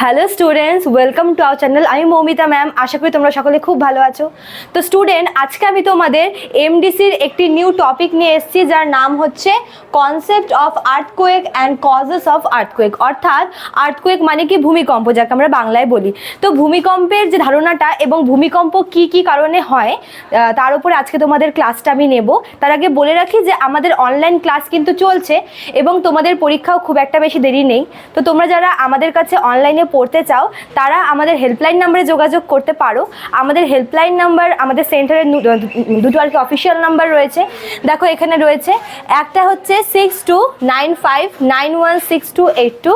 Hello students welcome to our channel আমি Moumita ma'am আশা করি তোমরা সকলে খুব ভালো আছো। তো স্টুডেন্ট আজকে আমি তোমাদের এমডিসির একটি নিউ টপিক নিয়ে এসেছি, যার নাম হচ্ছে concept of earthquake and causes of earthquake অর্থাৎ আর্থকোয়েক মানে কি? ভূমিকম্প, যাকে আমরা বাংলায় বলি। তো ভূমিকম্পের যে ধারণাটা এবং ভূমিকম্প কি কি কারণে হয় তার উপরে আজকে তোমাদের ক্লাসটা আমি নেব। তার আগে বলে রাখি যে আমাদের অনলাইন ক্লাস কিন্তু চলছে এবং তোমাদের পরীক্ষাও খুব একটা বেশি দেরি নেই। তো তোমরা যারা আমাদের কাছে অনলাইনে পড়তে চাও, তারা আমাদের হেল্পলাইন নাম্বারে যোগাযোগ করতে পারো। আমাদের হেল্পলাইন নাম্বার আমাদের সেন্টারের দুটো আর কি অফিসিয়াল নাম্বার রয়েছে। দেখো এখানে রয়েছে, একটা হচ্ছে six two nine five nine one six two eight two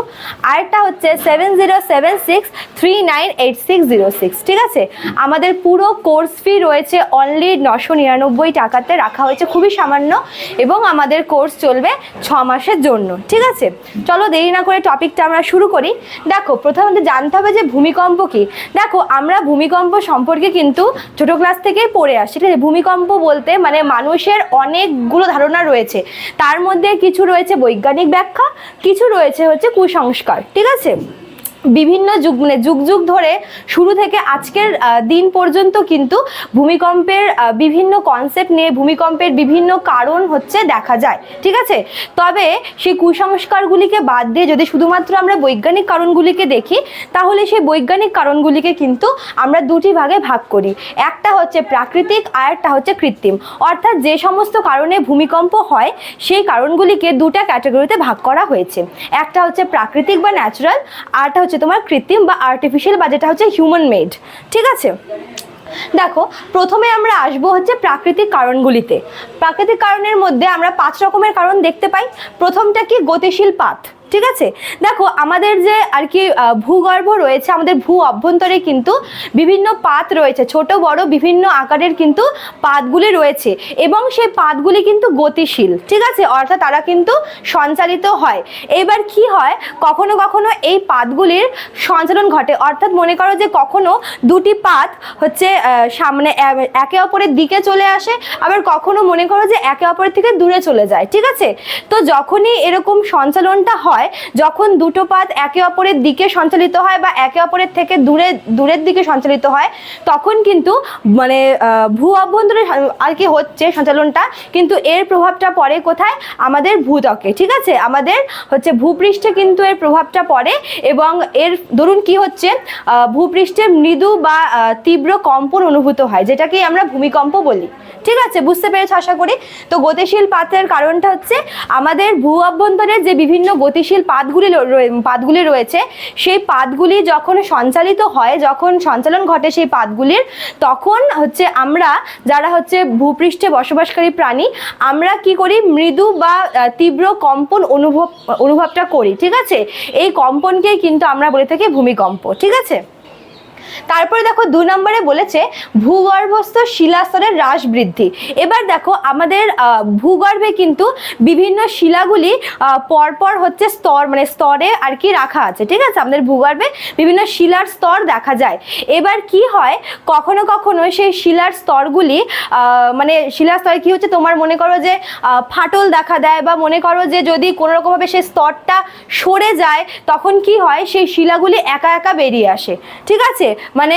আরেকটা হচ্ছে seven zero seven six three nine eight six zero six ঠিক আছে? আমাদের পুরো কোর্স ফি রয়েছে অনলি নশো নিরানব্বই টাকাতে রাখা হয়েছে, খুবই সামান্য, এবং আমাদের কোর্স চলবে ছ মাসের জন্য, ঠিক আছে? চলো দেরি না করে টপিকটা আমরা শুরু করি। দেখো প্রথমত জানতে হবে যে ভূমিকম্প কি। দেখো, আমরা ভূমিকম্প সম্পর্কে কিন্তু ছোট ক্লাস থেকেই পড়ে আসি, ঠিক আছে? ভূমিকম্প বলতে মানে মানুষের অনেকগুলো ধারণা রয়েছে। তার মধ্যে কিছু রয়েছে বৈজ্ঞানিক ব্যাখ্যা, কিছু রয়েছে হচ্ছে কুসংস্কার, ঠিক আছে? বিভিন্ন যুগ মানে যুগ যুগ ধরে শুরু থেকে আজকের দিন পর্যন্ত কিন্তু ভূমিকম্পের বিভিন্ন কনসেপ্ট নিয়ে ভূমিকম্পের বিভিন্ন কারণ হচ্ছে দেখা যায়, ঠিক আছে? তবে সেই কুসংস্কারগুলিকে বাদ দিয়ে যদি শুধুমাত্র আমরা বৈজ্ঞানিক কারণগুলিকে দেখি, তাহলে সেই বৈজ্ঞানিক কারণগুলিকে কিন্তু আমরা দুটি ভাগে ভাগ করি। একটা হচ্ছে প্রাকৃতিক আর একটা হচ্ছে কৃত্রিম। অর্থাৎ যে সমস্ত কারণে ভূমিকম্প হয়, সেই কারণগুলিকে দুটা ক্যাটাগরিতে ভাগ করা হয়েছে। একটা হচ্ছে প্রাকৃতিক বা ন্যাচারাল আরটা হচ্ছে তোমার কৃত্রিম বা আর্টিফিশিয়াল বা যেটা হচ্ছে হিউম্যান মেড ঠিক আছে? দেখো, প্রথমে আমরা আসব হচ্ছে প্রাকৃতিক কারণগুলিতে। প্রাকৃতিক কারণের মধ্যে আমরা পাঁচ রকমের কারণ দেখতে পাই। প্রথমটা কি? গতিশীল পাত ঠিক আছে? দেখো, আমাদের যে আর কি ভূগর্ভ রয়েছে, আমাদের ভূ অভ্যন্তরে কিন্তু বিভিন্ন পাত রয়েছে, ছোট, বড় বিভিন্ন আকারের কিন্তু পাতগুলি রয়েছে এবং সেই পাতগুলি কিন্তু গতিশীল, ঠিক আছে? অর্থাৎ তারা কিন্তু সঞ্চালিত হয়। এবার কি হয়? কখনো কখনো এই পাতগুলির সঞ্চালন ঘটে। অর্থাৎ মনে করো যে কখনো দুটি পাত হচ্ছে সামনে একে অপরের দিকে চলে আসে, আবার কখনো মনে করো যে একে অপরের থেকে দূরে চলে যায়, ঠিক আছে? তো যখনই এরকম সঞ্চালনটা হয় যখন দুটো পাত একে অপরের দিকে সঞ্চালিত হয় বা একে অপরের থেকে দূরে, দূরের দিকে সঞ্চালিত হয়, তখন কিন্তু মানে ভূ অভ্যন্তরে আর কি হচ্ছে সঞ্চালনটা, কিন্তু এর প্রভাবটা পড়ে কোথায়? আমাদের ভূত্বকে, ঠিক আছে? আমাদের হচ্ছে ভূপৃষ্ঠে কিন্তু এর প্রভাবটা পড়ে এবং এর, ধরুন কি হচ্ছে? ভূপৃষ্ঠে মৃদু বা তীব্র কম্পন অনুভূত হয় যেটাকে আমরা ভূমিকম্প বলি, ঠিক আছে? বুঝতে পেরেছ আশা করি? তো গতিশীল পাতের কারণটা হচ্ছে আমাদের ভূ অভ্যন্তরে যে বিভিন্ন গতিশীল পাতগুলি পাতগুলি রয়েছে। সেই পাতগুলি যখন সঞ্চালিত হয়, যখন সঞ্চালন ঘটে সেই পাতগুলির তখন হচ্ছে আমরা যারা হচ্ছে ভূপৃষ্ঠে বসবাসকারী প্রাণী, আমরা কি করি? মৃদু বা তীব্র কম্পন অনুভব, অনুভবটা করি, ঠিক আছে? এই কম্পনকেই কিন্তু আমরা বলে থাকি ভূমিকম্প, ঠিক আছে? তারপরে দেখো দু নম্বরে বলেছে, ভূগর্ভস্থ শিলাস্তরের হ্রাস বৃদ্ধি। এবার দেখো আমাদের ভূগর্ভে কিন্তু বিভিন্ন শিলাগুলি পরপর হচ্ছে স্তর মানে স্তরে আর কি রাখা আছে, ঠিক আছে? আমাদের ভূগর্ভে বিভিন্ন শিলার স্তর দেখা যায়। এবার কি হয়, কখনো কখনো সেই শিলার স্তরগুলি মানে শিলার স্তরে কি হচ্ছে, তোমার মনে করো যে ফাটল দেখা দেয় বা মনে করো যে যদি কোনো রকমভাবে সেই স্তরটা সরে যায়, তখন কি হয়, সেই শিলাগুলি একা একা বেরিয়ে আসে, ঠিক আছে? মানে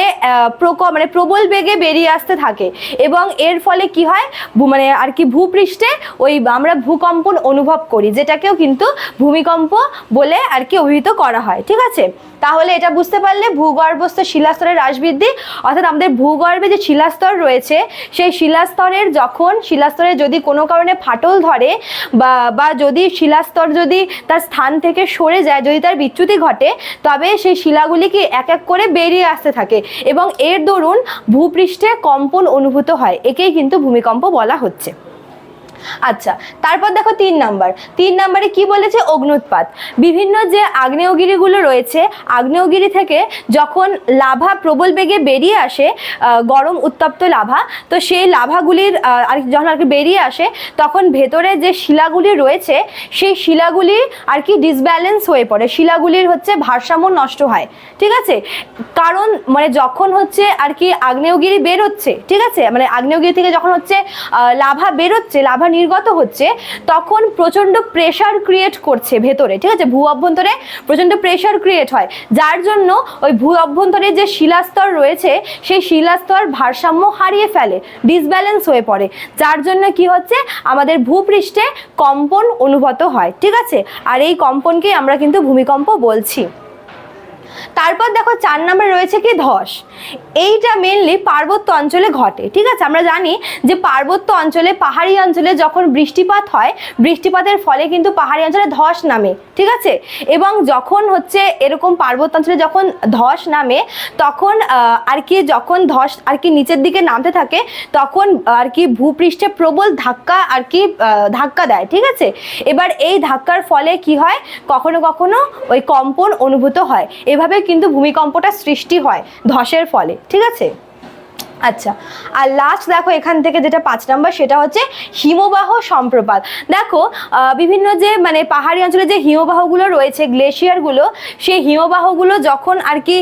প্রক মানে প্রবল বেগে বেরিয়ে আসতে থাকে। এবং এর ফলে কি হয়? মানে আর কি ভূপৃষ্ঠে ওই আমরা ভূকম্পন অনুভব করি, যেটাকেও কিন্তু ভূমিকম্প বলে আর কি অভিহিত করা হয়। ঠিক আছে? তাহলে এটা বুঝতে পারলে ভূগর্ভস্থ শিলাস্তরের হ্রাস বৃদ্ধি অর্থাৎ আমাদের ভূগর্ভে যে শিলাস্তর রয়েছে, সেই শিলাস্তরের যখন শিলাস্তরে যদি কোনো কারণে ফাটল ধরে বা বা যদি শিলাস্তর যদি তার স্থান থেকে সরে যায়, যদি তার বিচ্যুতি ঘটে, তবে সেই শিলাগুলি কি এক এক করে বেরিয়ে আসতে থাকে। এবং এর দরুন ভূপৃষ্ঠে কম্পন অনুভূত হয়। একেই কিন্তু ভূমিকম্প বলা হচ্ছে। আচ্ছা তারপর দেখো তিন নাম্বার। তিন নাম্বারে কি বলেছে? অগ্নুৎপাত বিভিন্ন যে আগ্নেয়গিরিগুলো রয়েছে, আগ্নেয়গিরি থেকে যখন লাভা প্রবল বেগে বেরিয়ে আসে গরম উত্তপ্ত লাভা, তো সেই লাভাগুলির আর যখন আর কি বেরিয়ে আসে, তখন ভেতরে যে শিলাগুলি রয়েছে, সেই শিলাগুলি আর কি ডিসব্যালেন্স হয়ে পড়ে। শিলাগুলির হচ্ছে ভারসাম্য নষ্ট হয়। ঠিক আছে? কারণ মানে যখন হচ্ছে আর কি আগ্নেয়গিরি বের হচ্ছে, ঠিক আছে? মানে আগ্নেয়গিরি থেকে যখন হচ্ছে লাভা বেরোচ্ছে, লাভার নির্গত হচ্ছে, তখন প্রচণ্ড প্রেশার ক্রিয়েট করছে ভেতরে, ঠিক আছে? ভূ অভ্যন্তরে প্রচণ্ড প্রেশার ক্রিয়েট হয়। যার জন্য ওই ভূ অভ্যন্তরে যে শিলাস্তর রয়েছে, সেই শিলাস্তর ভারসাম্য হারিয়ে ফেলে ডিসব্যালেন্স হয়ে পড়ে। যার জন্য কি হচ্ছে? আমাদের ভূপৃষ্ঠে কম্পন অনুভূত হয়, ঠিক আছে? আর এই কম্পনকেই আমরা কিন্তু ভূমিকম্প বলছি। তারপর দেখো চার নম্বরে রয়েছে কি ধস। এইটা মেনলি পার্বত্য অঞ্চলে ঘটে, ঠিক আছে? আমরা জানি যে পার্বত্য অঞ্চলে, পাহাড়ি অঞ্চলে যখন বৃষ্টিপাত হয়, বৃষ্টিপাতের ফলে কিন্তু পাহাড়ি অঞ্চলে ধস নামে, ঠিক আছে? এবং যখন হচ্ছে এরকম পার্বত্য অঞ্চলে যখন ধস নামে, তখন আর কি যখন ধস আর কি নিচের দিকে নামতে থাকে, তখন আর কি ভূপৃষ্ঠে প্রবল ধাক্কা আর কি ধাক্কা দেয়, ঠিক আছে? এবার এই ধাক্কার ফলে কি হয়? কখনো কখনো ওই কম্পন অনুভূত হয়। এভাবে কিন্তু ভূমিকম্পটা সৃষ্টি হয় ধসের ফলে। ঠিক আছে? আচ্ছা আর লাস্ট দেখো এখান থেকে যেটা পাঁচ নাম্বার, সেটা হচ্ছে হিমবাহ সম্প্রপাত। দেখো বিভিন্ন যে মানে পাহাড়ি অঞ্চলে যে হিমবাহগুলো রয়েছে গ্লেশিয়ারগুলো সেই হিমবাহগুলো যখন আর কি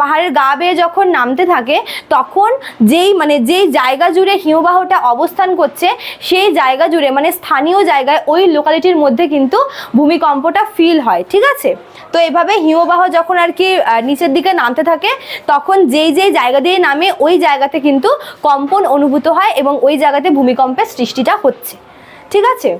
পাহাড়ের গা বেয়ে যখন নামতে থাকে, তখন যেই মানে যেই জায়গা জুড়ে হিমবাহটা অবস্থান করছে, সেই জায়গা জুড়ে মানে স্থানীয় জায়গায়, ওই লোকালিটির মধ্যে কিন্তু ভূমিকম্পটা ফিল হয়, ঠিক আছে? তো এভাবে হিমবাহ যখন আর কি নিচের দিকে নামতে থাকে, তখন যেই যেই জায়গা দিয়ে নামে, ওই জায়গাতে কিন্তু কম্পন অনুভূত হয় এবং ওই জায়গাতে ভূমিকম্পের সৃষ্টিটা হচ্ছে। ঠিক আছে?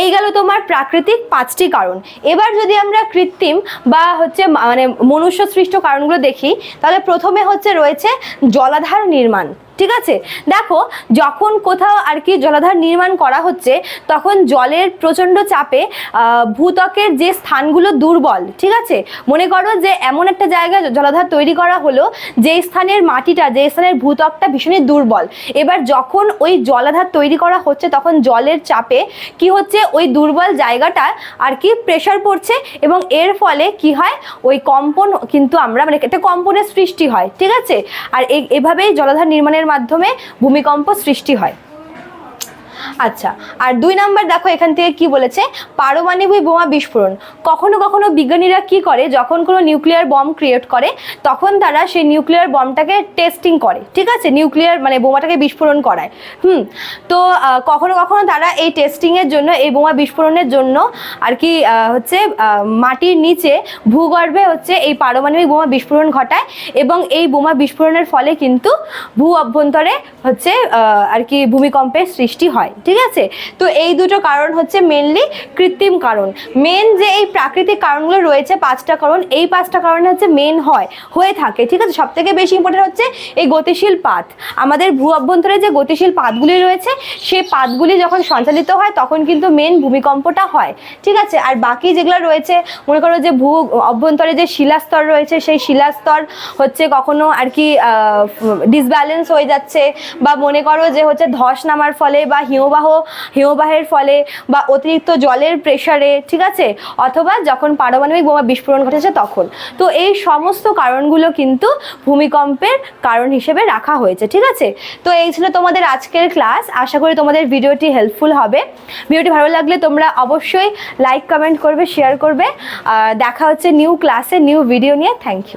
এই গেল তোমার প্রাকৃতিক পাঁচটি কারণ। এবার যদি আমরা কৃত্রিম বা হচ্ছে মানে মনুষ্য সৃষ্ট কারণগুলো দেখি, তাহলে প্রথমে হচ্ছে রয়েছে জলাধার নির্মাণ। ঠিক আছে? দেখো যখন কোথাও আর কি জলাধার নির্মাণ করা হচ্ছে তখন জলের প্রচণ্ড চাপে আহ, ভূত্বকের যে স্থানগুলো দুর্বল ঠিক আছে? মনে করো যে এমন একটা জায়গায় জলাধার তৈরি করা হলো যে স্থানের মাটিটা যে স্থানের ভূত্বকটা ভীষণই দুর্বল। এবার যখন ওই জলাধার তৈরি করা হচ্ছে তখন জলের চাপে কি হচ্ছে? ওই দুর্বল জায়গাটা আর কি প্রেশার পড়ছে এবং এর ফলে কি হয়? ওই কম্পন কিন্তু আমরা মানে একটা কম্পনের সৃষ্টি হয় ঠিক আছে? আর এভাবেই জলাধার নির্মাণের মাধ্যমে ভূমিকম্প সৃষ্টি হয়। আচ্ছা আর দুই নাম্বার দেখো এখান থেকে কি বলেছে, পারমাণবিক বোমা বিস্ফোরণ। কখনো কখনো বিজ্ঞানীরা কি করে, যখন কোনো নিউক্লিয়ার বম ক্রিয়েট করে, তখন তারা সেই নিউক্লিয়ার বমটাকে টেস্টিং করে, ঠিক আছে? নিউক্লিয়ার মানে বোমাটাকে বিস্ফোরণ করায়। হুম, তো কখনো কখনো তারা এই টেস্টিংয়ের জন্য, এই বোমা বিস্ফোরণের জন্য আর কি হচ্ছে মাটির নিচে ভূগর্ভে হচ্ছে এই পারমাণবিক বোমা বিস্ফোরণ ঘটায় এবং এই বোমা বিস্ফোরণের ফলে কিন্তু ভূ অভ্যন্তরে হচ্ছে আর কি ভূমিকম্পের সৃষ্টি হয়। ঠিক আছে? তো এই দুটো কারণ হচ্ছে মেনলি কৃত্রিম কারণ। মেন যে এই প্রাকৃতিক কারণগুলো রয়েছে, পাঁচটা কারণ, এই পাঁচটা কারণে হচ্ছে মেন হয়, হয়ে থাকে, ঠিক আছে? সব থেকে বেশি ইম্পর্টেন্ট হচ্ছে এই গতিশীল পাত। আমাদের ভূ অভ্যন্তরে যে গতিশীল পাতগুলি রয়েছে সেই পাতগুলি যখন সঞ্চালিত হয়, তখন কিন্তু মেন ভূমিকম্পটা হয়, ঠিক আছে? আর বাকি যেগুলো রয়েছে, মনে করো যে ভূ অভ্যন্তরে যে শিলাস্তর রয়েছে, সেই শিলাস্তর হচ্ছে কখনো আর কি ডিসব্যালেন্স হয়ে যাচ্ছে বা মনে করো যে হচ্ছে ধস নামার ফলে বা হিমবাহ, হিমবাহের ফলে বা অতিরিক্ত জলের প্রেসারে ঠিক আছে? অথবা যখন পারমাণবিক বোমা বিস্ফোরণ ঘটেছে তখন। তো এই সমস্ত কারণগুলো কিন্তু ভূমিকম্পের কারণ হিসেবে রাখা হয়েছে, ঠিক আছে? তো এই ছিল তোমাদের আজকের ক্লাস আশা করি তোমাদের ভিডিওটি হেল্পফুল হবে। ভিডিওটি ভালো লাগলে তোমরা অবশ্যই লাইক কমেন্ট করবে শেয়ার করবে। দেখা হচ্ছে নিউ ক্লাসে নিউ ভিডিও নিয়ে। Thank you